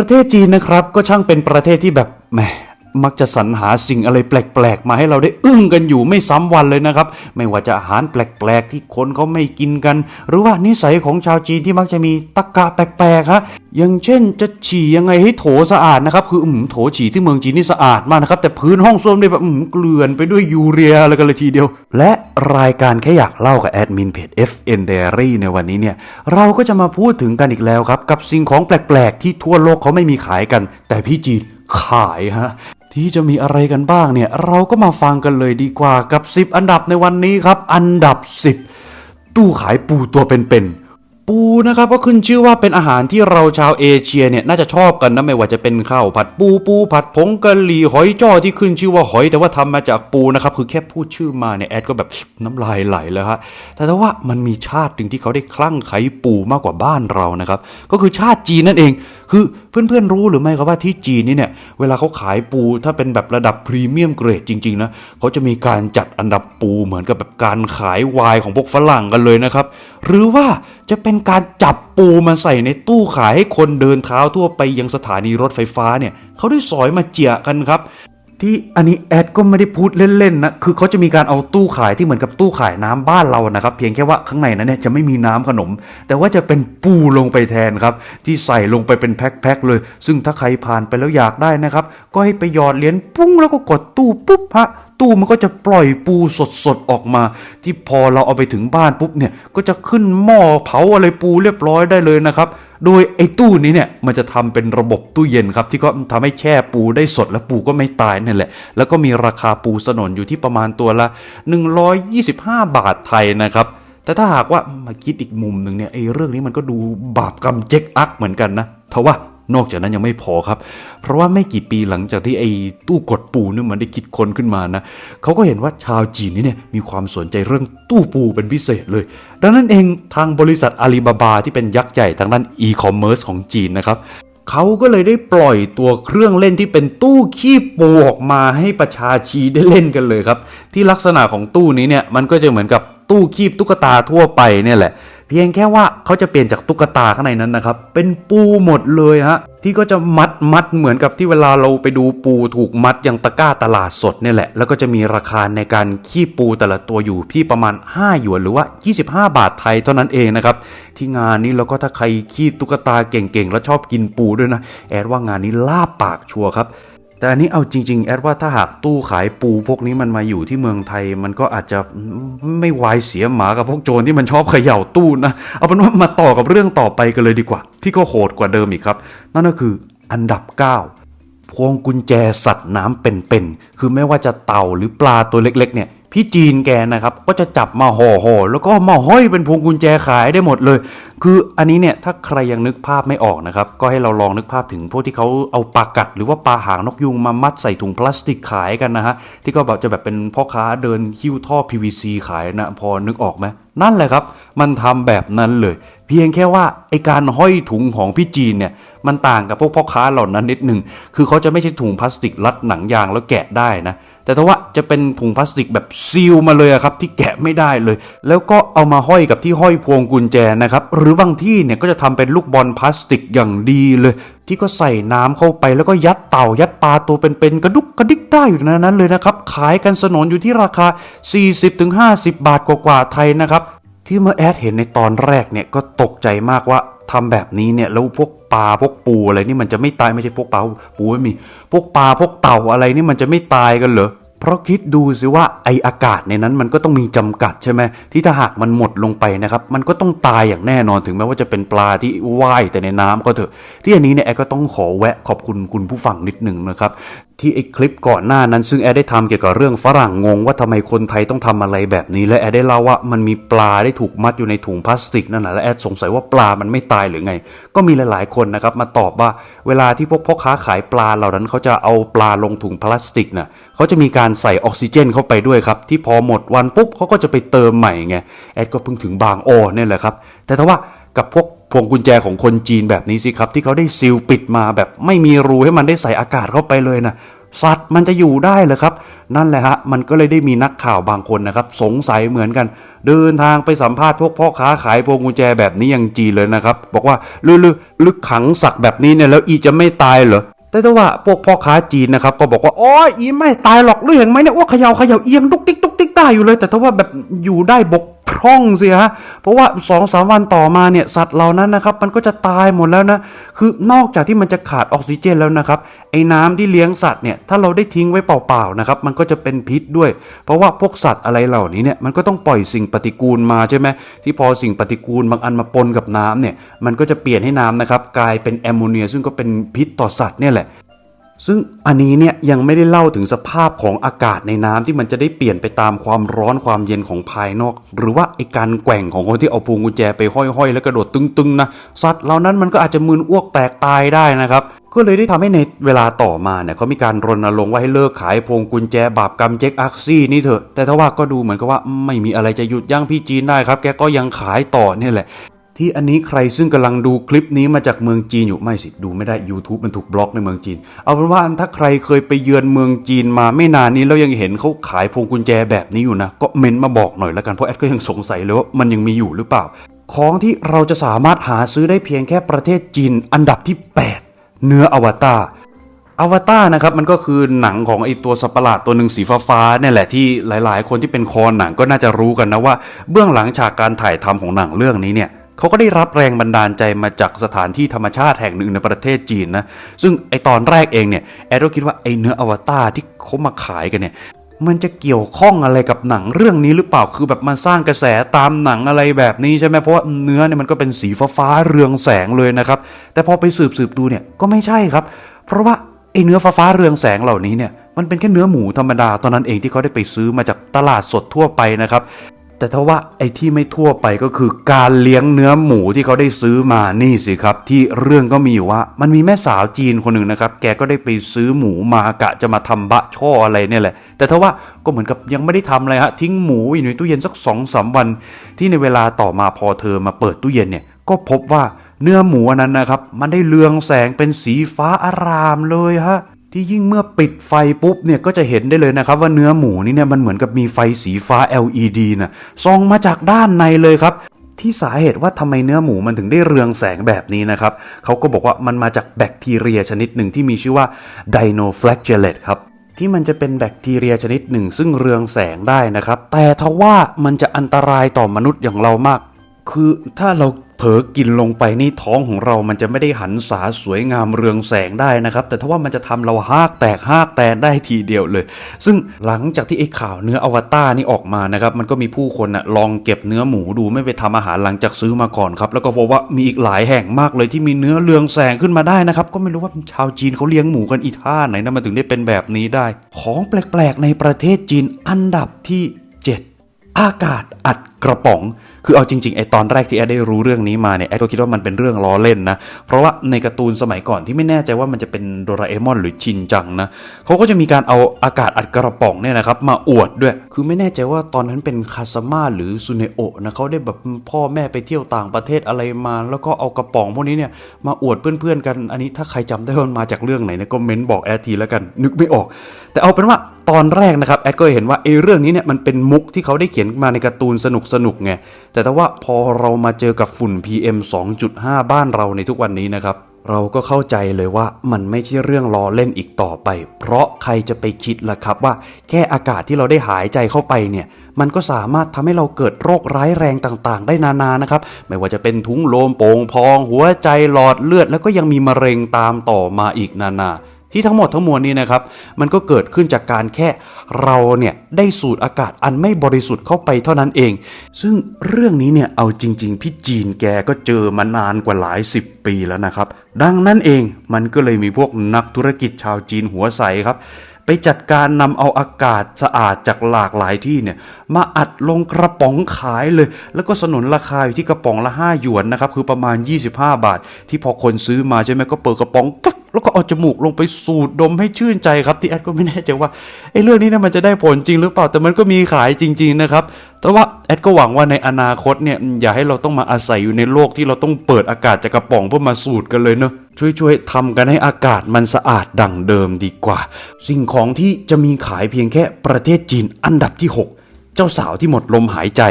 ประเทศจีนนะครับ ก็ช่างเป็นประเทศที่แบบแหม มักจะสรรหาสิ่งอะไรแปลกๆ มาให้เราได้อึ้งกันอยู่ไม่ซ้ำวันเลยนะครับ ไม่ว่าจะอาหารแปลกๆ ที่คนเขาไม่กินกัน หรือว่านิสัยของชาวจีนที่มักจะมีตะกะแปลกๆฮะอย่างเช่นจะฉี่ยังไงให้โถสะอาดนะครับคืออืมโถฉี่ที่เมืองจีนนี่สะอาดมากนะครับ แต่พื้นห้องส้วมเนี่ยแบบอืมเกลื่อนไปด้วยยูเรียอะไรกันเลยทีเดียว และรายการแค่อยากเล่ากับแอดมินเพจ FN Diary ในวันนี้เนี่ยเราก็จะมาพูดถึงกันอีกแล้วครับ กับสิ่งของแปลกๆ ที่ทั่วโลกเขาไม่มีขายกัน แต่พี่จีนขายฮะ ที่จะมีอะไรกันบ้างเนี่ย เราก็มาฟังกันเลยดีกว่ากับ 10 อันดับในวันนี้ครับ อันดับ 10 ตู้ขายปูตัวเป็นๆปูนะครับก็ขึ้นชื่อว่าเป็นอาหารที่เราชาวเอเชียเนี่ยน่าจะชอบกันนะไม่ว่าจะเป็นข้าวผัดปูปู ผัดผงกะหรี่หอยจ้อที่ขึ้นชื่อว่าหอย แต่ว่าทำมาจากปูนะครับคือแค่พูดชื่อมาเนี่ยแอดก็แบบน้ำลายไหลแล้วฮะแต่ถ้าว่ามันมีชาติหนึ่งที่เขาได้คลั่งไคล้ปูมากกว่าบ้านเรานะครับก็คือชาติจีนนั่นเอง คือเพื่อนๆรู้หรือไม่ครับว่าที่จีนนี่เนี่ยเวลาเขาขายปูถ้าเป็นแบบระดับพรีเมียมเกรดจริงๆนะเขาจะมีการจัดอันดับปูเหมือนกับแบบการขายวายของพวกฝรั่งกันเลยนะครับ หรือว่าจะเป็นการจับปูมาใส่ในตู้ขายให้คนเดินเท้าทั่วไปยังสถานีรถไฟฟ้าเนี่ยเขาได้สอยมาเจียกันครับ ที่อันนี้แอดก็ไม่ได้พูดเล่นๆนะคือเขาจะมีการเอาตู้ขายที่เหมือนกับตู้ขายน้ำบ้านเรานะครับ เพียงแค่ว่าข้างในนั้นเนี่ยจะไม่มีน้ำขนม แต่ว่าจะเป็นปูลงไปแทนครับ ที่ใส่ลงไปเป็นแพ็คๆเลย ซึ่งถ้าใครผ่านไปแล้วอยากได้นะครับ ก็ให้ไปหยอดเหรียญปุ้งแล้วก็กดตู้ปุ๊บฮะ ตู้มันก็จะปล่อยปูสดๆออกมา ที่พอเราเอาไปถึงบ้านปุ๊บเนี่ยก็จะขึ้นหม้อเผาอะไรปูเรียบร้อยได้เลยนะครับ โดยไอ้ตู้นี้เนี่ยมันจะทำเป็นระบบตู้เย็นครับ ที่ก็ทำให้แช่ปูได้สดและปูก็ไม่ตายนั่นแหละ แล้วก็มีราคาปูสนนอยู่ที่ประมาณตัวละ 125 บาทไทยนะครับแต่ถ้าหากว่ามาคิดอีกมุมหนึ่งเนี่ยไอ้เรื่องนี้มันก็ดูบาปกรรมเจ๊กอักเหมือนกันนะทว่า นอกจากนั้นยังไม่พอครับ เพราะว่าไม่กี่ปีหลังจากที่ไอ้ตู้กดปูนี่มันได้คิดค้นขึ้นมานะเขาก็เห็นว่าชาวจีนนี่เนี่ยมีความสนใจเรื่องตู้ปูเป็นพิเศษเลย ดังนั้นเองทางบริษัทอาลีบาบาที่เป็นยักษ์ใหญ่ทางด้านอีคอมเมิร์ซของจีนนะครับเขาก็เลยได้ปล่อยตัวเครื่องเล่นที่เป็นตู้ขี้ปูออกมาให้ประชาชีได้เล่นกันเลยครับ ที่ลักษณะของตู้นี้เนี่ยมันก็จะเหมือนกับตู้คีบตุ๊กตาทั่วไปเนี่ยแหละ เพียงแค่ว่าเขาจะเปลี่ยนจากตุ๊กตาข้างในนั้นนะครับ เป็นปูหมดเลยฮะที่ก็จะมัดมัดเหมือนกับที่เวลาเราไปดูปูถูกมัดอย่างตะกร้าตลาดสดเนี่ยแหละ แล้วก็จะมีราคาในการขี้ปูแต่ละตัวอยู่ที่ประมาณ 5 หยวนหรือว่า 25 บาทไทยเท่านั้นเองนะครับ ที่งานนี้แล้วก็ถ้าใครขี้ตุ๊กตาเก่งๆ แล้วชอบกินปูด้วยนะ แอดว่างานนี้ล่าปากชัวร์ครับ แต่อันนี้เอาจริง ๆ แอดว่าถ้าหากตู้ขายปูพวกนี้มันมาอยู่ที่เมืองไทย มันก็อาจจะไม่วายเสียหมากับพวกโจรที่มันชอบเขย่าตู้นะ เอาเป็นว่ามาต่อกับเรื่องต่อไปกันเลยดีกว่า ที่ก็โหดกว่าเดิมอีกครับ นั่นก็คืออันดับ 9 พวงกุญแจสัตว์น้ำเป็นๆคือไม่ว่าจะเต่าหรือปลาตัวเล็ก ๆ เนี่ย พี่จีนแกนะครับ ก็จะจับมาห่อห่อๆแล้วก็มาห้อยเป็นพวงกุญแจขายได้หมดเลย คืออันนี้เนี่ยถ้าใครยังนึกภาพไม่ออกนะครับ ก็ให้เราลองนึกภาพถึงพวกที่เขาเอาปลากัด หรือว่าปลาหางนกยุงมามัดใส่ถุงพลาสติกขายกันนะฮะที่ก็แบบจะแบบเป็นพ่อค้าเดินหิ้วท่อ PVC ขายนะพอนึกออกไหม นั่นแหละครับ มันทำแบบนั้นเลย เพียงแค่ว่าไอการห้อยถุงของพี่จีนเนี่ยมันต่างกับพวกพ่อค้าเหล่านั้นนิดหนึ่งคือเขาจะไม่ใช่ถุงพลาสติกรัดหนังยางแล้วแกะได้นะ แต่ถ้าว่าจะเป็นถุงพลาสติกแบบซีลมาเลยครับที่แกะไม่ได้เลย แล้วก็เอามาห้อยกับที่ห้อยพวงกุญแจนะครับ หรือบางที่เนี่ยก็จะทำเป็นลูกบอลพลาสติกอย่างดีเลย ที่ก็ใส่น้ำเข้าไปแล้วก็ยัดเต่ายัดปลาตัวเป็นๆกระดุกกระดิกได้อยู่ในนั้นเลยนะครับ ขายกันสนนอยู่ที่ราคา 40-50 บาทกว่าๆไทยนะครับ ที่เมื่อแอดเห็นในตอนแรกเนี่ยก็ตกใจมากว่าทำแบบนี้เนี่ยแล้วพวกปลาพวกปูอะไรนี่มันจะไม่ตายไม่ใช่พวกปลาปูไม่มี พวกปลาพวกเต่าอะไรนี่มันจะไม่ตายกันเหรอ เพราะคิดดูสิว่าไออากาศในนั้นมันก็ต้องมีจำกัดใช่ไหมที่ถ้าหากมันหมดลงไปนะครับ มันก็ต้องตายอย่างแน่นอนถึงแม้ว่าจะเป็นปลาที่ว่ายแต่ในน้ำก็เถอะ ที่อันนี้เนี่ยแอดก็ต้องขอแวะขอบคุณคุณผู้ฟังนิดหนึ่งนะครับที่ไอคลิปก่อนหน้านั้น ซึ่งแอดได้ทำเกี่ยวกับเรื่องฝรั่งงงว่าทำไมคนไทยต้องทำอะไรแบบนี้ และแอดได้เล่าว่ามันมีปลาได้ถูกมัดอยู่ในถุงพลาสติกนั่นแหละและแอดสงสัยว่าปลามันไม่ตายหรือไง ก็มีหลาย ๆ คนนะครับมาตอบว่าเวลาที่พวกพ่อค้าขายปลาเหล่านั้นเขาจะเอาปลาลงถุงพลาสติกน่ะเขาจะมีการใส่ออกซิเจนเข้าไปด้วยครับ ที่พอหมดวันปุ๊บเขาก็จะไปเติมใหม่ไงแอดก็เพิ่งถึงบางอ้อเนี่ยแหละครับ แต่ถ้าว่ากับพวกพวงกุญแจของคนจีนแบบนี้สิครับ ที่เขาได้ซีลปิดมาแบบไม่มีรูให้มันได้ใส่อากาศเข้าไปเลยนะสัตว์มันจะอยู่ได้เหรอครับ นั่นแหละฮะมันก็เลยได้มีนักข่าวบางคนนะครับ สงสัยเหมือนกัน เดินทางไปสัมภาษณ์พวกพ่อค้าขายพวงกุญแจแบบนี้ยังจีเลยนะครับ บอกว่าลึกๆลึกขังสัตว์แบบนี้เนี่ยแล้วอีจะไม่ตายเหรอ แต่ว่าพวกพ่อค้าจีนนะครับก็บอกว่าอ๋ออีไม่ตายหรอกเรื่องไหมเนี่ยว่าเขย่าเขย่าเอียงดุกติกดุกติกได้อยู่เลย แต่ถ้าว่าแบบอยู่ได้บก พร่องสิฮะเพราะว่า2อสาวันต่อมาเนี่ยสัตว์เหล่านั้นนะครับมันก็จะตายหมดแล้วนะคือนอกจากที่มันจะขาดออกซิเจนแล้วนะครับไอ้น้ำที่เลี้ยงสัตว์เนี่ยถ้าเราได้ทิ้งไว้เปล่าๆนะครับมันก็จะเป็นพิษด้วย เพราะว่าพวกสัตว์อะไรเหล่านี้เนี่ยมันก็ต้องปล่อยสิ่งปฏิกูลมาใช่ไหมที่พอสิ่งปฏิกูลบางอันมาปนกับน้ำเนี่ยมันก็จะเปลี่ยนให้น้ำนะครับกลายเป็นแอมโมเนียซึ่งก็เป็นพิษต่อสัตว์เนี่ยแหละ ซึ่งอันนี้เนี่ยยังไม่ได้เล่าถึงสภาพของอากาศในน้ำที่มันจะได้เปลี่ยนไปตามความร้อนความเย็นของภายนอก หรือว่าไอการแกว่งของคนที่เอาพวงกุญแจไปห้อยๆ แล้วกระโดดตึงๆนะสัตว์เหล่านั้นมันก็อาจจะมึนอ้วกแตกตายได้นะครับก็เลยได้ทำให้ในเวลาต่อมาเนี่ยเขามีการรณรงค์ว่าให้เลิกขายพวงกุญแจบาปกรรมเจ๊กอักซี่นี่เถอะแต่ถ้าว่าก็ดูเหมือนกับว่าไม่มีอะไรจะหยุดยั้งพี่จีนได้ครับ แกก็ยังขายต่อเนี่ยแหละ ที่อันนี้ใครซึ่งกำลังดูคลิปนี้มาจากเมืองจีนอยู่ไม่สิดูไม่ได้ YouTube มันถูกบล็อกในเมืองจีน เอาเป็นว่าถ้าใครเคยไปเยือนเมืองจีนมาไม่นานนี้แล้วยังเห็นเขาขายพวงกุญแจแบบนี้อยู่นะ ก็เมนมาบอกหน่อยละกันเพราะแอดก็ยังสงสัยเลยว่ามันยังมีอยู่หรือเปล่า ของที่เราจะสามารถหาซื้อได้เพียงแค่ประเทศจีน อันดับที่ 8 เนื้ออวตารอวตารนะครับมันก็คือหนังของไอตัวสัตว์ปหลาดตัวหนึ่งสีฟ้าๆเนี่ยแหละที่หลาย ๆ คนที่เป็นคอหนังก็น่าจะรู้กันนะว่า เบื้องหลังฉากการถ่ายทำของหนังเรื่องนี้เนี่ย เขาก็ได้รับแรงบันดาลใจมาจากสถานที่ธรรมชาติแห่งหนึ่งในประเทศจีนนะ ซึ่งไอตอนแรกเองเนี่ยแอดก็คิดว่าไอเนื้ออวตารที่เขามาขายกันเนี่ยมันจะเกี่ยวข้องอะไรกับหนังเรื่องนี้หรือเปล่า คือแบบมาสร้างกระแสตามหนังอะไรแบบนี้ใช่ไหม เพราะว่าเนื้อเนี่ยมันก็เป็นสีฟ้าๆเรืองแสงเลยนะครับ แต่พอไปสืบสืบๆดูเนี่ยก็ไม่ใช่ครับ เพราะว่าไอ้เนื้อฟ้าๆเรืองแสงเหล่านี้เนี่ยมันเป็นแค่เนื้อหมูธรรมดาตอนนั้นเองที่เขาได้ไปซื้อมาจากตลาดสดทั่วไปนะครับ แต่ถ้าว่าไอ้ที่ไม่ทั่วไปก็คือการเลี้ยงเนื้อหมูที่เขาได้ซื้อมานี่สิครับ ที่เรื่องก็มีอยู่ว่า มันมีแม่สาวจีนคนหนึ่งนะครับ แกก็ได้ไปซื้อหมูมากะจะมาทำบะช่ออะไรเนี่ยแหละ แต่ถ้าว่าก็เหมือนกับยังไม่ได้ทำอะไรฮะทิ้งหมูอยู่ในตู้เย็นสักสองสามวัน ที่ในเวลาต่อมาพอเธอมาเปิดตู้เย็นเนี่ยก็พบว่าเนื้อหมูอันนั้นนะครับ มันได้เรืองแสงเป็นสีฟ้าอารามเลยฮะ ที่ยิ่งเมื่อปิดไฟปุ๊บเนี่ยก็จะเห็นได้เลยนะครับ ว่าเนื้อหมูนี่เนี่ยมันเหมือนกับมีไฟสีฟ้า LED นะส่องมาจากด้านในเลยครับ ที่สาเหตุว่าทำไมเนื้อหมูมันถึงได้เรืองแสงแบบนี้นะครับเขาก็บอกว่ามันมาจากแบคทีเรียชนิดหนึ่งที่มีชื่อว่า Dinoflagellate ครับที่มันจะเป็นแบคทีเรียชนิดหนึ่ง ซึ่งเรืองแสงได้นะครับ แต่ทว่ามันจะอันตรายต่อมนุษย์อย่างเรามาก คือถ้าเรา เผลอกินลงไปนี่ท้องของเรามันจะไม่ได้หันษาสวยงามเรืองแสงได้นะครับ แต่ถ้าว่ามันจะทำเราหากแตกหากแตกได้ทีเดียวเลย ซึ่งหลังจากที่ไอ้ข่าวเนื้ออวตารนี่ออกมานะครับ มันก็มีผู้คนนะลองเก็บเนื้อหมูดูไม่ไปทำอาหารหลังจากซื้อมาก่อนครับ แล้วก็พบว่ามีอีกหลายแห่งมากเลยที่มีเนื้อเรืองแสงขึ้นมาได้นะครับ ก็ไม่รู้ว่าชาวจีนเขาเลี้ยงหมูกันอีท่าไหนนะมันถึงได้เป็นแบบนี้ได้ ของแปลกๆในประเทศจีนอันดับที่ 7 อากาศอัดกระป๋อง คือเอาจริงๆไอตอนแรกที่แอดได้รู้เรื่องนี้มาเนี่ยแอดก็คิดว่ามันเป็นเรื่องล้อเล่นนะ เพราะว่าในการ์ตูนสมัยก่อนที่ไม่แน่ใจว่ามันจะเป็นโดราเอมอนหรือชินจังนะเขาก็จะมีการเอาอากาศอัดกระป๋องเนี่ยนะครับมาอวดด้วย คือไม่แน่ใจว่าตอนนั้นเป็นคาสมาหรือซูเนโอะนะเขาได้แบบพ่อแม่ไปเที่ยวต่างประเทศอะไรมา แล้วก็เอากระป๋องพวกนี้เนี่ยมาอวดเพื่อนๆกัน อันนี้ถ้าใครจำได้ว่ามันมาจากเรื่องไหนเนี่ยก็เม้นบอกแอดทีแล้วกันนึกไม่ออก แต่เอาเป็นว่า ตอนแรกนะครับแอดก็เห็นว่าไอ้เรื่องนี้เนี่ยมันเป็นมุกที่เขาได้เขียนมาในการ์ตูนสนุกสนุกๆไงแต่ถ้าว่าพอเรามาเจอกับฝุ่น PM 2.5 บ้านเราในทุกวันนี้นะครับเราก็เข้าใจเลยว่ามันไม่ใช่เรื่องล้อเล่นอีกต่อไป เพราะใครจะไปคิดล่ะครับว่าแค่อากาศที่เราได้หายใจเข้าไปเนี่ย มันก็สามารถทำให้เราเกิดโรคร้ายแรงต่างๆ ได้นานานะครับ ไม่ว่าจะเป็นทุ้งลมโป่งพอง หัวใจหลอดเลือด แล้วก็ยังมีมะเร็งตามต่อมาอีกนานา ที่ทั้งหมดทั้งมวลนี้นะครับ มันก็เกิดขึ้นจากการแค่เราเนี่ยได้สูดอากาศอันไม่บริสุทธิ์เข้าไปเท่านั้นเอง ซึ่งเรื่องนี้เนี่ยเอาจริง ๆ พี่จีนแกก็เจอมานานกว่าหลายสิบปีแล้วนะครับ ดังนั้นเองมันก็เลยมีพวกนักธุรกิจชาวจีนหัวใสครับ ไปจัดการนำเอาอากาศสะอาดจากหลากหลายที่เนี่ยมาอัดลงกระป๋องขายเลย แล้วก็สนนราคาอยู่ที่กระป๋องละ 5 หยวนนะครับคือประมาณ 25 บาท ที่พอคนซื้อมาใช่ไหมก็เปิดกระป๋องกัก แล้วก็เอาจมูกลงไปสูดดมให้ชื่นใจครับที่แอดก็ไม่แน่ใจว่าไอ้เรื่องนี้เนี่ยมันจะได้ผลจริงหรือเปล่าแต่มันก็มีขายจริง ๆนะครับ แต่ว่าแอดก็หวังว่าในอนาคตเนี่ยอย่าให้เราต้องมาอาศัยอยู่ในโลกที่เราต้องเปิดอากาศจากกระป๋องเพื่อมาสูดกันเลยเนอะช่วยๆทำกันให้อากาศมันสะอาดดั่งเดิมดีกว่า สิ่งของที่จะมีขายเพียงแค่ประเทศจีนอันดับที่ 6 เจ้าสาวที่หมดลมหายใจ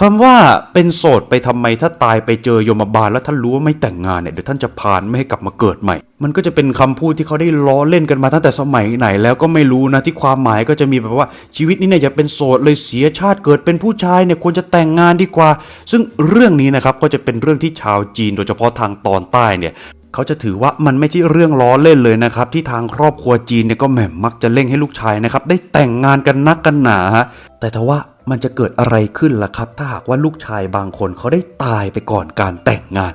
คำว่าเป็นโสดไปทำไมถ้าตายไปเจอยมบาลแล้วท่านรู้ว่าไม่แต่งงานเนี่ยเดี๋ยวท่านจะพานไม่ให้กลับมาเกิดใหม่ มันก็จะเป็นคำพูดที่เขาได้ล้อเล่นกันมาตั้งแต่สมัยไหน แล้วก็ไม่รู้นะที่ความหมายก็จะมีแบบว่าชีวิตนี้เนี่ยอย่าเป็นโสดเลยเสียชาติเกิดเป็นผู้ชายเนี่ยควรจะแต่งงานดีกว่า ซึ่งเรื่องนี้นะครับก็จะเป็นเรื่องที่ชาวจีนโดยเฉพาะทางตอนใต้เนี่ยเขาจะถือว่ามันไม่ใช่เรื่องล้อเล่นเลยนะครับ ที่ทางครอบครัวจีนเนี่ยก็แหม่มมักจะเร่งให้ลูกชายนะครับ ได้แต่งงานกันนักกันหนาฮะแต่ทว่า มันจะเกิดอะไรขึ้นล่ะครับ ถ้าหากว่าลูกชายบางคนเขาได้ตายไปก่อนการแต่งงาน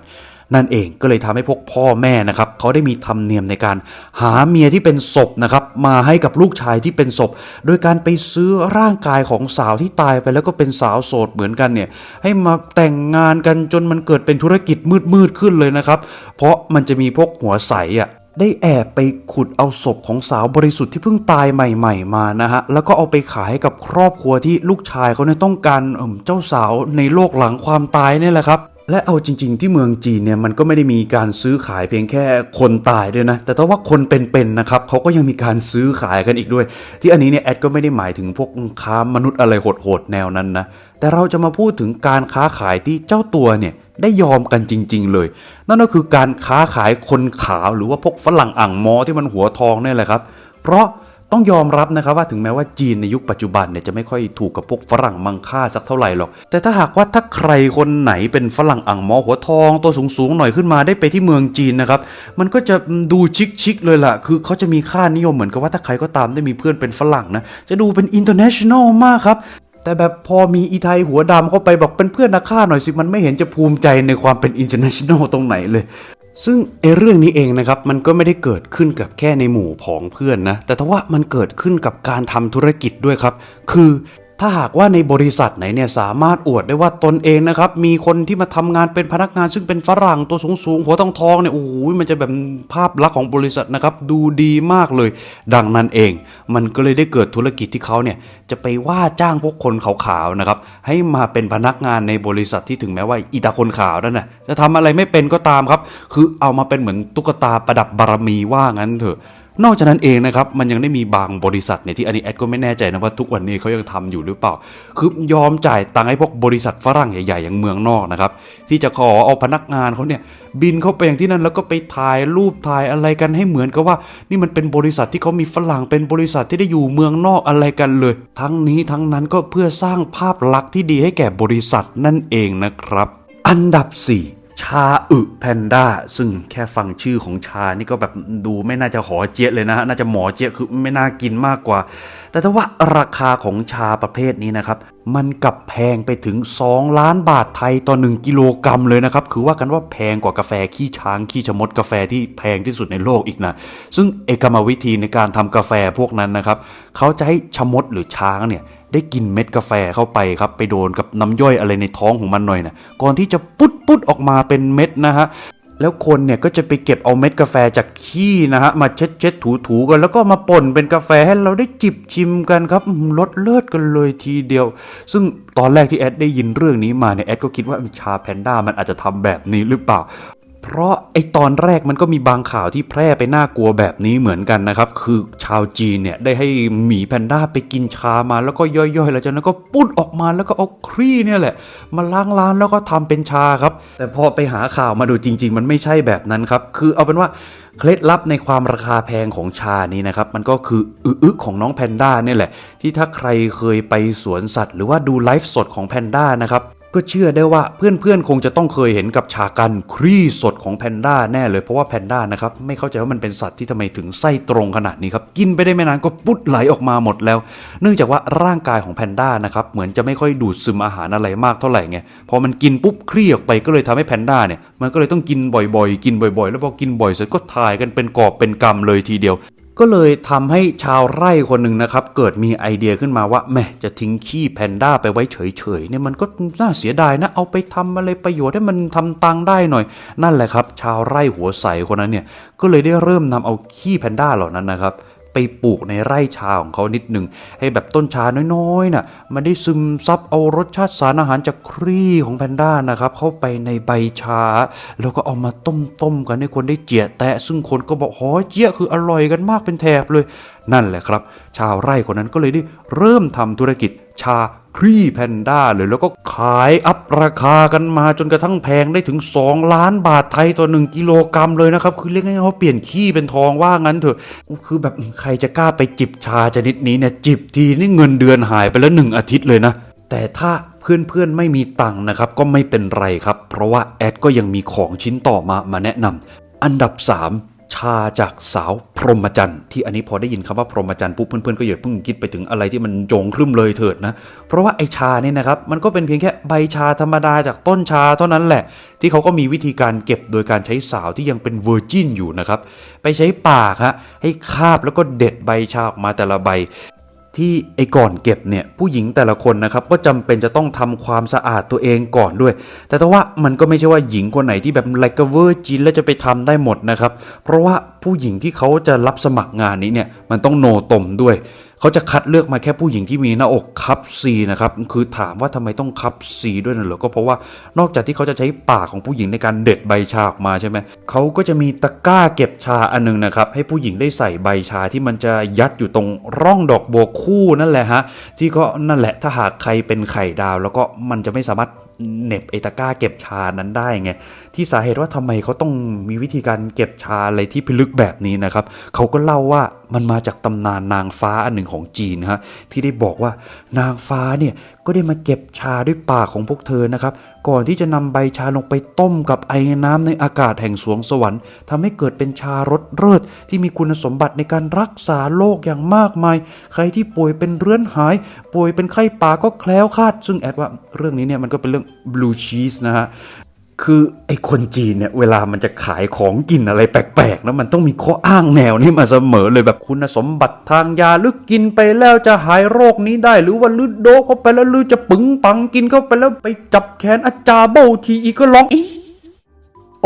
นั่นเองก็เลยทำให้พวกพ่อแม่นะครับเขาได้มีธรรมเนียมในการหาเมียที่เป็นศพนะครับ มาให้กับลูกชายที่เป็นศพ โดยการไปซื้อร่างกายของสาวที่ตายไปแล้วก็เป็นสาวโสดเหมือนกันเนี่ยให้มาแต่งงานกันจนมันเกิดเป็นธุรกิจมืดๆขึ้นเลยนะครับ เพราะมันจะมีพวกหัวใสอะ ได้แอบไปขุดเอาศพของสาวบริสุทธิ์ที่เพิ่งตายใหม่ ๆ มานะฮะ แล้วก็เอาไปขายกับครอบครัวที่ลูกชายเขาเนี่ยต้องการเอิ่มเจ้าสาวในโลกหลังความตายเนี่ยแหละครับและเอาจริง ๆ ที่เมืองจีนเนี่ยมันก็ไม่ได้มีการซื้อขายเพียงแค่คนตายด้วยนะ แต่ถ้าว่าคนเป็นๆนะครับเขาก็ยังมีการซื้อขายกันอีกด้วย ที่อันนี้เนี่ยแอดก็ไม่ได้หมายถึงพวกค้ามนุษย์อะไรโหดๆแนวนั้นนะ แต่เราจะมาพูดถึงการค้าขายที่เจ้าตัวเนี่ยได้ยอมกันจริง ๆ เลย นั่นก็คือการค้าขายคนขาวหรือว่าพวกฝรั่งอ่างมอที่มันหัวทองเนี่ยแหละครับ เพราะต้องยอมรับนะครับว่าถึงแม้ว่าจีนในยุคปัจจุบันเนี่ยจะไม่ค่อยถูกกับพวกฝรั่งมังค่าสักเท่าไหร่หรอก แต่ถ้าหากว่าถ้าใครคนไหนเป็นฝรั่งอ่างมอหัวทองตัวสูงๆหน่อยขึ้นมาได้ไปที่เมืองจีนนะครับ มันก็จะดูชิคๆเลยล่ะ คือเขาจะมีค่านิยมเหมือนกับว่าถ้าใครก็ตามได้มีเพื่อนเป็นฝรั่งนะ จะดูเป็นอินเตอร์เนชั่นแนลมากครับ แต่แบบพอมีอีไทยหัวดำเข้าไปบอกเป็นเพื่อนนักฆ่าหน่อยสิ มันไม่เห็นจะภูมิใจในความเป็นอินเตอร์เนชั่นแนลตรงไหนเลย ซึ่งไอเรื่องนี้เองนะครับ มันก็ไม่ได้เกิดขึ้นกับแค่ในหมู่ผองเพื่อนนะ แต่ถ้าว่ามันเกิดขึ้นกับการทำธุรกิจด้วยครับ คือ ถ้าหากว่าในบริษัทไหนเนี่ยสามารถอวดได้ว่าตนเองนะครับ มีคนที่มาทำงานเป็นพนักงาน ซึ่งเป็นฝรั่งตัวสูงๆหัวทองทองเนี่ยโอ้โหมันจะแบบภาพลักษณ์ของบริษัทนะครับ ดูดีมากเลย ดังนั้นเอง มันก็เลยได้เกิดธุรกิจที่เขาเนี่ยจะไปว่าจ้างพวกคนขาวๆนะครับ ให้มาเป็นพนักงานในบริษัทที่ถึงแม้ว่าอีตาคนขาวนั่นนะจะทำอะไรไม่เป็นก็ตามครับ คือเอามาเป็นเหมือนตุ๊กตาประดับบารมีว่างั้นเถอะ นอกจากนั้นเองนะครับมันยังได้มีบางบริษัทเนี่ยที่อันนี้แอดก็ไม่แน่ใจนะว่าทุกวันนี้เขายังทำอยู่หรือเปล่า คือยอมจ่ายตังค์ให้พวกบริษัทฝรั่งใหญ่ๆอย่างเมืองนอกนะครับที่จะขอเอาพนักงานเขาเนี่ยบินเข้าไปอย่างที่นั่นแล้วก็ไปถ่ายรูปถ่ายอะไรกันให้เหมือนกับว่า นี่มันเป็นบริษัทที่เขามีฝรั่งเป็นบริษัทที่ได้อยู่เมืองนอกอะไรกันเลย ทั้งนี้ทั้งนั้นก็เพื่อสร้างภาพลักษณ์ที่ดีให้แก่บริษัทนั่นเองนะครับ อันดับ 4 ชาอึแพนด้าซึ่งแค่ฟังชื่อของชานี่ก็แบบดูไม่น่าจะหอเจี๊ยเลยนะฮะน่าจะหมอเจี๊ยคือไม่น่ากินมากกว่า แต่ถ้าว่าราคาของชาประเภทนี้นะครับ มันกับแพงไปถึง 2 ล้านบาทไทยต่อ 1 กิโลกรัมเลยนะครับ คือว่ากันว่าแพงกว่ากาแฟขี้ช้างขี้ชะมดกาแฟที่แพงที่สุดในโลกอีกนะซึ่งเอกรรมวิธีในการทำกาแฟพวกนั้นนะครับเขาจะให้ชะมดหรือช้างเนี่ย ได้กินเม็ดกาแฟเข้าไปครับไปโดนกับน้ำย่อยอะไรในท้องของมันหน่อยนะก่อนที่จะปุดปุดออกมาเป็นเม็ดนะฮะแล้วคนเนี่ยก็จะไปเก็บเอาเม็ดกาแฟจากขี้นะฮะมาเช็ดเช็ดถูถูๆกันแล้วก็มาป่นเป็นกาแฟให้เราได้จิบชิมกันครับอืมลดเลือดกันเลยทีเดียว ซึ่งตอนแรกที่แอดได้ยินเรื่องนี้มาเนี่ยแอดก็คิดว่าชาแพนด้ามันอาจจะทำแบบนี้หรือเปล่า เพราะไอตอนแรกมันก็มีบางข่าวที่แพร่ไปน่ากลัวแบบนี้เหมือนกันนะครับ คือชาวจีนเนี่ยได้ให้หมีแพนด้าไปกินชามาแล้วก็ย่อยๆ แล้วจากนั้นก็ปุ้นออกมาแล้วก็เอาครีเนี่ยแหละ มาล้างร้านแล้วก็ทำเป็นชาครับ แต่พอไปหาข่าวมาดูจริง ๆ มันไม่ใช่แบบนั้นครับ คือเอาเป็นว่าเคล็ดลับในความราคาแพงของชานี้นะครับ มันก็คืออึๆของน้องแพนด้าเนี่ยแหละ ที่ถ้าใครเคยไปสวนสัตว์ หรือว่าดูไลฟ์สดของแพนด้านะครับ ก็เชื่อได้ว่าเพื่อนๆ คงจะต้องเคยเห็นกับชากันครี่สดของแพนด้าแน่เลยเพราะว่าแพนด้านะครับไม่เข้าใจว่ามันเป็นสัตว์ที่ทำไมถึงไส้ตรงขนาดนี้ครับกินไปได้ไม่นานก็ปุดไหลออกมาหมดแล้ว เนื่องจากว่าร่างกายของแพนด้านะครับเหมือนจะไม่ค่อยดูดซึมอาหารอะไรมากเท่าไหร่ไงพอมันกินปุ๊บคลี่ออกไปก็เลยทำให้แพนด้าเนี่ยมันก็เลยต้องกินบ่อยๆ กินบ่อยๆ แล้วพอกินบ่อยเสร็จก็ถ่ายกันเป็นกอบเป็นกำเลยทีเดียว ก็เลยทำให้ชาวไร่คนหนึ่งนะครับ เกิดมีไอเดียขึ้นมาว่าแหม่จะทิ้งขี้แพนด้าไปไว้เฉยๆเนี่ยมันก็น่าเสียดายนะเอาไปทำอะไรประโยชน์ให้มันทำตังได้หน่อย นั่นแหละครับ ชาวไร่หัวใสคนนั้นเนี่ยก็เลยได้เริ่มนำเอาขี้แพนด้าเหล่านั้นนะครับ ไปปลูกในไร่ชาของเขานิดหนึ่งให้แบบต้นชาน้อยๆน่ะมันได้ซึมซับเอารสชาติสารอาหารจากครีของแพนด้านะครับเข้าไปในใบชา แล้วก็เอามาต้มๆกันให้คนได้เจียแตะ ซึ่งคนก็บอกโอ้เจียคืออร่อยกันมากเป็นแถบเลย นั่นแหละครับ ชาวไร่คนนั้นก็เลยได้เริ่มทำธุรกิจ ชาครีแพนด้าเลยแล้วก็ขายอัพราคากันมาจนกระทั่งแพงได้ถึง 2 ล้านบาทไทยต่อ 1 กิโลกรัมเลยนะครับ คือเรียกง่ายๆว่าเปลี่ยนขี้เป็นทองว่างั้นเถอะ คือแบบใครจะกล้าไปจิบชาชนิดนี้เนี่ยจิบทีนี่เงินเดือนหายไปแล้วหนึ่งอาทิตย์เลยนะ แต่ถ้าเพื่อนๆไม่มีตังค์นะครับ ก็ไม่เป็นไรครับ เพราะว่าแอดก็ยังมีของชิ้นต่อมามาแนะนำอันดับ 3 ชาจากสาวพรหมจันทรย์ที่อันนี้พอได้ยินคำว่าพรหมจันทรย์ปุ๊บเพื่อนๆก็อย่าเพิ่งคิดไปถึงอะไรที่มันจงครึ่มเลยเถิดนะ เพราะว่าไอชาเนี่ยนะครับมันก็เป็นเพียงแค่ใบชาธรรมดาจากต้นชาเท่านั้นแหละ ที่เขาก็มีวิธีการเก็บโดยการใช้สาวที่ยังเป็นเวอร์จินอยู่นะครับ ไปใช้ปากฮะให้คาบแล้วก็เด็ดใบชาออกมาแต่ละใบ ที่ไอ้ก่อนเก็บเนี่ยผู้หญิงแต่ละคนนะครับก็จำเป็นจะต้องทำความสะอาดตัวเองก่อนด้วย แต่แต่ว่ามันก็ไม่ใช่ว่าหญิงคนไหนที่แบบไลกเวอร์จินแล้วจะไปทำได้หมดนะครับ เพราะว่าผู้หญิงที่เขาจะรับสมัครงานนี้เนี่ยมันต้องโนตมด้วย เขาจะคัดเลือกมาแค่ผู้หญิงที่มีหน้าอกคับซีนะครับคือถามว่าทำไมต้องคับซีด้วยนะเหรอก็เพราะว่านอกจากที่เขาจะใช้ปากของผู้หญิงในการเด็ดใบชาออกมาใช่ไหมเขาก็จะมีตะกร้าเก็บชาอันหนึงนะครับให้ผู้หญิงได้ใส่ใบชาที่มันจะยัดอยู่ตรงร่องดอกบัวคู่นั่นแหละฮะที่ก็นั่นแหละถ้าหากใครเป็นไข่ดาว แล้วก็มันจะไม่สามารถเน็บไอตะก้าเก็บชานั้นได้ไงที่สาเหตุว่าทำไมเขาต้องมีวิธีการเก็บชาอะไรที่พิลึกแบบนี้นะครับเขาก็เล่าว่า มันมาจากตำนานนางฟ้าอันหนึ่งของจีนฮะที่ได้บอกว่านางฟ้าเนี่ยก็ได้มาเก็บชาด้วยปากของพวกเธอนะครับ ก่อนที่จะนำใบชาลงไปต้มกับไอ้น้ำในอากาศแห่งสวงสวรรค์ทำให้เกิดเป็นชารสเลิศที่มีคุณสมบัติในการรักษาโรคอย่างมากมาย ใครที่ป่วยเป็นเรื้อนหาย ป่วยเป็นไข้ป่าก็แคล้วคลาด ซึ่งแอดว่าเรื่องนี้เนี่ยมันก็เป็นเรื่อง blue cheese นะฮะ คือไอ้คนจีนเนี่ยเวลามันจะขายของกินอะไรแปลกๆนะมันต้องมีข้ออ้างแนวนี้มาเสมอเลยแบบคุณสมบัติทางยาหรือกินไปแล้วจะหายโรคนี้ได้ หรือว่าลือโดเข้าไปแล้วลือจะปึงปังกินเข้าไปแล้วไปจับแขนอาจารย์โบทีอีก็ร้องอ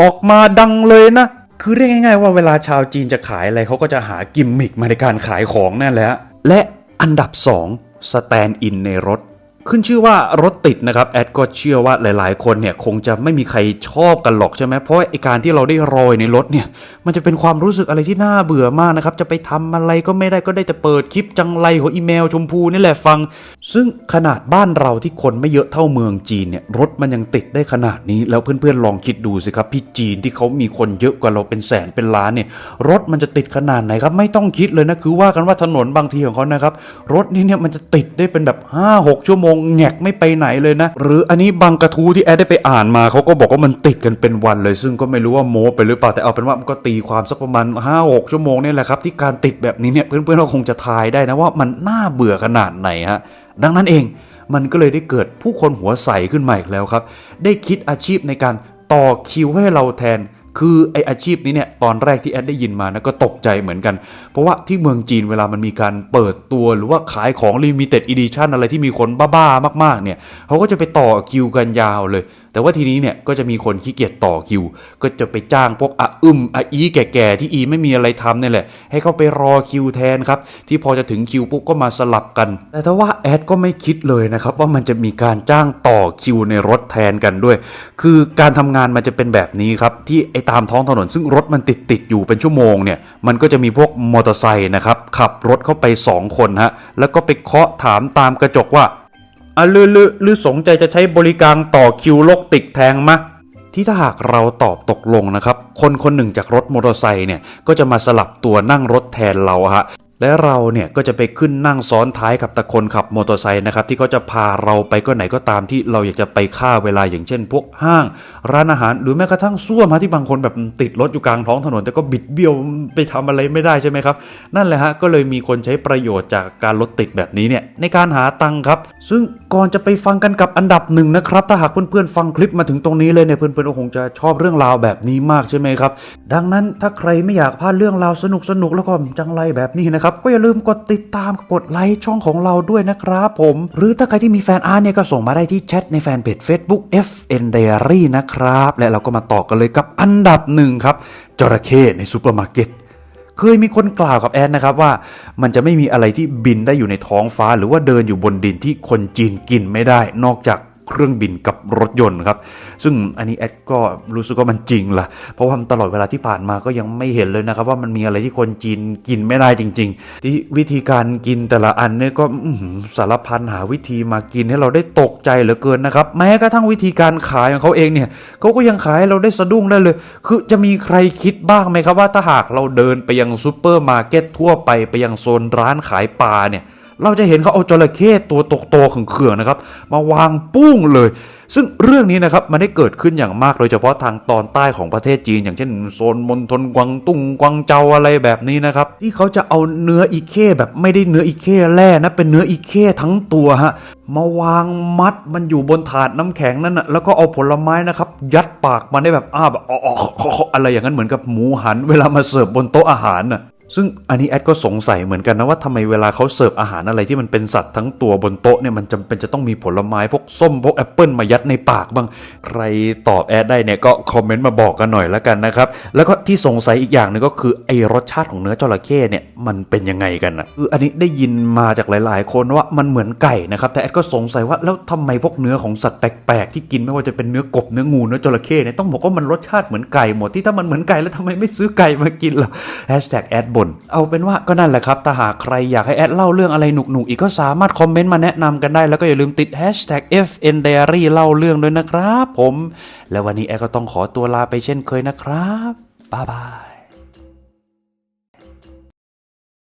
ออกมาดังเลยนะ คือเรียกง่าย ๆ ว่าเวลาชาวจีนจะขายอะไรเขาก็จะหากิมมิกมาในการขายของนั่นแหละและอันดับ 2 สแตนด์อินในรถ ขึ้นชื่อว่ารถติดนะครับแอดก็เชื่อว่าหลาย ๆ คนเนี่ยคงจะไม่มีใครชอบกันหรอกใช่ไหมเพราะไอการที่เราได้รอยในรถเนี่ยมันจะเป็นความรู้สึกอะไรที่น่าเบื่อมากนะครับจะไปทำอะไรก็ไม่ได้ก็ได้แต่เปิดคลิปจังไรของอีเมลชมพูนี่แหละฟัง ซึ่งขนาดบ้านเราที่คนไม่เยอะเท่าเมืองจีนเนี่ยรถมันยังติดได้ขนาดนี้ แล้วเพื่อน ๆ ลองคิดดูสิครับพี่จีนที่เขามีคนเยอะกว่าเราเป็นแสนเป็นล้านเนี่ยรถมันจะติดขนาดไหนครับไม่ต้องคิดเลยนะคือว่ากันว่าถนนบางทีของเขานะครับรถนี่เนี่ยมันจะติดได้เป็นแบบ5-6ชั่วโมงงแงกไม่ไปไหนเลยนะ หรืออันนี้บางกระทู้ที่แอดได้ไปอ่านมาเขาก็บอกว่ามันติดกันเป็นวันเลย ซึ่งก็ไม่รู้ว่าโม้ไปหรือเปล่าแต่เอาเป็นว่ามันก็ตีความสักประมาณ5-6ชั่วโมงนี่แหละครับที่การติดแบบนี้เนี่ยเพื่อนๆเราคงจะทายได้นะว่ามันน่าเบื่อขนาดไหนฮะดังนั้นเองมันก็เลยได้เกิดผู้คนหัวใสขึ้นมาอีกแล้วครับ ได้คิดอาชีพในการต่อคิวให้เราแทน คือไออาชีพนี้เนี่ยตอนแรกที่แอดได้ยินมานะก็ตกใจเหมือนกัน เพราะว่าที่เมืองจีนเวลามันมีการเปิดตัวหรือว่าขายของลิมิเต็ดอีดิชั่นอะไรที่มีคนบ้าๆมากๆเนี่ยเขาก็จะไปต่อคิวกันยาวเลย แต่ว่าทีนี้เนี่ยก็จะมีคนขี้เกียจต่อคิว ก็จะไปจ้างพวกอะอึมอะอีแก่ๆที่อีไม่มีอะไรทำเนี่ยแหละ ให้เขาไปรอคิวแทนครับ ที่พอจะถึงคิวปุ๊บก็มาสลับกัน แต่ถ้าว่าแอดก็ไม่คิดเลยนะครับว่ามันจะมีการจ้างต่อคิวในรถแทนกันด้วย คือการทำงานมันจะเป็นแบบนี้ครับที่ไอ้ตามท้องถนนซึ่งรถมันติดติดๆอยู่เป็นชั่วโมงเนี่ยมันก็จะมีพวกมอเตอร์ไซค์นะครับขับรถเข้าไป 2 คนฮะแล้วก็ไปเคาะถามตามกระจกว่า อะลือลือลือสนใจจะใช้บริการต่อคิวโลกติกแทงมะที่ถ้าหากเราตอบตกลงนะครับ คนคนหนึ่งจากรถมอเตอร์ไซค์เนี่ยก็จะมาสลับตัวนั่งรถแทนเราฮะ และเราเนี่ยก็จะไปขึ้นนั่งซ้อนท้ายกับตะคนขับมอเตอร์ไซค์นะครับที่เขาจะพาเราไปก็ไหนก็ตามที่เราอยากจะไปฆ่าเวลาอย่างเช่น พวกห้าง ร้านอาหารหรือแม้กระทั่งซ่วมฮะที่บางคนแบบติดรถอยู่กลางท้องถนน แต่ก็บิดเบี้ยวไปทำอะไรไม่ได้ใช่ไหมครับ นั่นแหละฮะก็เลยมีคนใช้ประโยชน์จากการรถติดแบบนี้เนี่ยในการหาตังค์ครับ ซึ่งก่อนจะไปฟังกันกับอันดับหนึ่งนะครับถ้าหากเพื่อนๆฟังคลิปมาถึงตรงนี้เลยเนี่ยเพื่อนๆก็คงจะชอบเรื่องราวแบบนี้มากใช่ไหมครับดังนั้นถ้าใครไม่อยากพลาดเรื่องราวสนุกๆแล้วก็จังไรแบบนี้นะครับครับ ก็อย่าลืมกดติดตามกดไลค์ช่องของเราด้วยนะครับผม หรือถ้าใครที่มีแฟนอาร์ตเนี่ยก็ส่งมาได้ที่แชทในแฟนเพจ Facebook FN Diary นะครับ และเราก็มาต่อกันเลยกับอันดับหนึ่งครับจระเข้ในซูเปอร์มาร์เก็ตเคยมีคนกล่าวกับแอดนะครับว่ามันจะไม่มีอะไรที่บินได้อยู่ในท้องฟ้า หรือว่าเดินอยู่บนดินที่คนจีนกินไม่ได้ นอกจาก เครื่องบินกับรถยนต์ครับ ซึ่งอันนี้แอดก็รู้สึกว่ามันจริงล่ะเพราะว่าตลอดเวลาที่ผ่านมาก็ยังไม่เห็นเลยนะครับว่ามันมีอะไรที่คนจีนกินไม่ได้จริงๆ ที่วิธีการกินแต่ละอันเนี่ยก็สารพันหาวิธีมากินให้เราได้ตกใจเหลือเกินนะครับแม้กระทั่งวิธีการขายของเขาเองเนี่ยเขาก็ยังขายเราได้สะดุ้งได้เลย คือจะมีใครคิดบ้างไหมครับว่าถ้าหากเราเดินไปยังซูเปอร์มาร์เก็ตทั่วไปไปยังโซนร้านขายปลาเนี่ย เราจะเห็นเขาเอาจระเข้ตัวโตๆเขื่องนะครับ มาวางปุ้งเลย ซึ่งเรื่องนี้นะครับมันได้เกิดขึ้นอย่างมากโดยเฉพาะทางตอนใต้ของประเทศจีน อย่างเช่นโซนมณฑลกวางตุ้งกวางเจาอะไรแบบนี้นะครับ ที่เขาจะเอาเนื้ออีเข้แบบไม่ได้เนื้ออีเข้แร่นะเป็นเนื้ออีเข้ทั้งตัวฮะมาวางมัดมันอยู่บนถาดน้ำแข็งนั่นนะแล้วก็เอาผลไม้นะครับ ยัดปากมันได้แบบอ้าแบบอ๋ออะไรอย่างนั้นเหมือนกับหมูหัน เวลามาเสิร์ฟบนโต๊ะอาหารน่ะ ซึ่งอันนี้แอดก็สงสัยเหมือนกันนะว่าทำไมเวลาเขาเสิร์ฟอาหารอะไรที่มันเป็นสัตว์ทั้งตัวบนโต๊ะเนี่ยมันจำเป็นจะต้องมีผลไม้พวกส้มพวกแอปเปิลมายัดในปากบ้าง ใครตอบแอดได้เนี่ยก็คอมเมนต์มาบอกกันหน่อยแล้วกันนะครับ แล้วก็ที่สงสัยอีกอย่างหนึงก็คือไอรสชาติของเนื้อจระเข้เนี่ยมันเป็นยังไงกันนะคืออันนี้ได้ยินมาจากหลาย ๆ คนว่ามันเหมือนไก่นะครับแต่แอดก็สงสัยว่าแล้วทำไมพวกเนื้อของสัตว์แปลก ๆ ที่กินไม่ว่าจะเป็นเนื้อกบเนื้องูเนื้อจระเข้เนี่ยต้องบอกว่ามันรสชาติเหมือนไก่หมดที่ถ้ามันเหมือนไก่แล้วทำไมไม่ซื้อไก่มากินล่ะแฮชแท็กแอดบน เอาเป็นว่าก็นั่นแหละครับถ้าหากใครอยากให้แอดเล่าเรื่องอะไรหนุกๆอีกก็สามารถคอมเมนต์มาแนะนำกันได้ แล้วก็อย่าลืมติดแฮชแท็ก FN Diary เล่าเรื่องด้วยนะครับผม และวันนี้แอดก็ต้องขอตัวลาไปเช่นเคยนะครับบ๊ายบาย